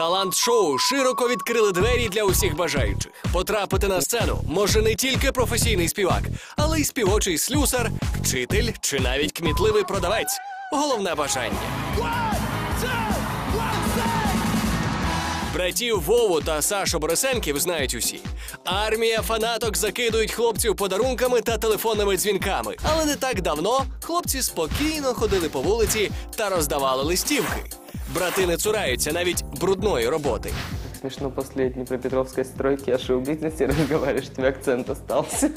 Талант шоу широко відкрили двері для усіх бажаючих. Потрапити на сцену може не тільки професійний співак, але й співочий слюсар, вчитель чи навіть кмітливий продавець. Головне бажання. Братів Вову та Сашу Борисенків знають усі. Армія фанаток закидують хлопців подарунками та телефонними дзвінками. Але не так давно хлопці спокійно ходили по вулиці та роздавали листівки. Брати не цураються навіть брудної роботи. Смешно после Днепропетровской стройки аж и в бизнесе разговариваешь, у тебя акцент остался.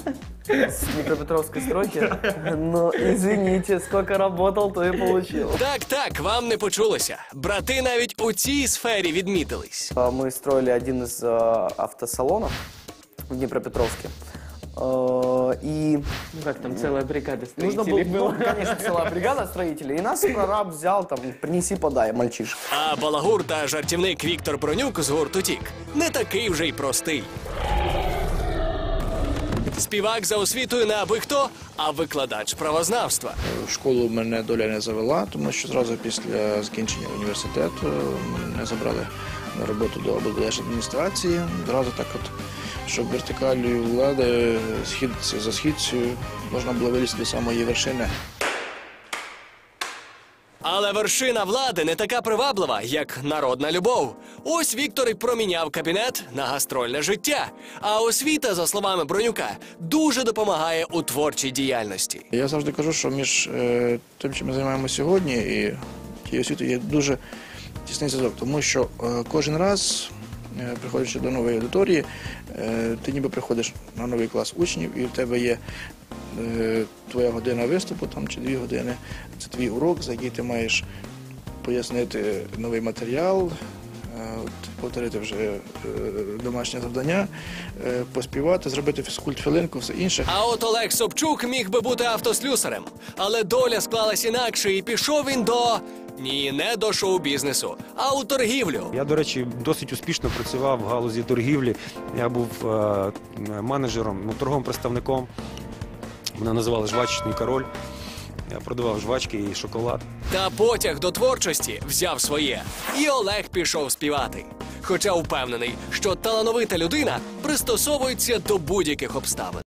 С Днепропетровской стройки? Ну, извините, сколько работал, то и получил. Так, так, вам не почулося. Брати навіть у цій сфері відмітились. А, Мы строили один из а, автосалонов в Днепропетровске. А, И Ну как там целая бригада нужно было, ну, конечно, целая бригада строителей. И нас прораб взял, там, принеси, подай, мальчишка. А балагур та жартівник Віктор Бронюк з гурту Тік не такий вже й простий. Співак за освітою не аби хто, а викладач правознавства. В школу мене доля не завела, тому що зразу після закінчення університету мене забрали на роботу до облдержадміністрації. Одразу так от, щоб вертикалію влади східці за східцею можна було вилізти до самої вершини. Але вершина влади не така приваблива, як народна любов. Ось Віктор і проміняв кабінет на гастрольне життя. А освіта, за словами Бронюка, дуже допомагає у творчій діяльності. Я завжди кажу, що між е, тим, чим ми займаємося сьогодні, і тією освітою є дуже тісний зв'язок, тому що е, кожен раз, приходячи до нової аудиторії, е, ти ніби приходиш на новий клас учнів, і в тебе є е, твоя година виступу там, чи дві години. Це твій урок, за який ти маєш пояснити новий матеріал. е, Повторити вже е, домашнє завдання, е, поспівати, зробити фізкульт хвилинку, все інше. А от Олег Собчук міг би бути автослюсарем, але доля склалась інакше, і пішов він до ні, не до шоу-бізнесу, а у торгівлю. Я, до речі, досить успішно працював в галузі торгівлі. Я був е, менеджером, ну, торговим представником. Мене називали жвачечний король. Я продавав жвачки і шоколад. Та потяг до творчості взяв своє, і Олег пішов співати. Хоча впевнений, що талановита людина пристосовується до будь-яких обставин.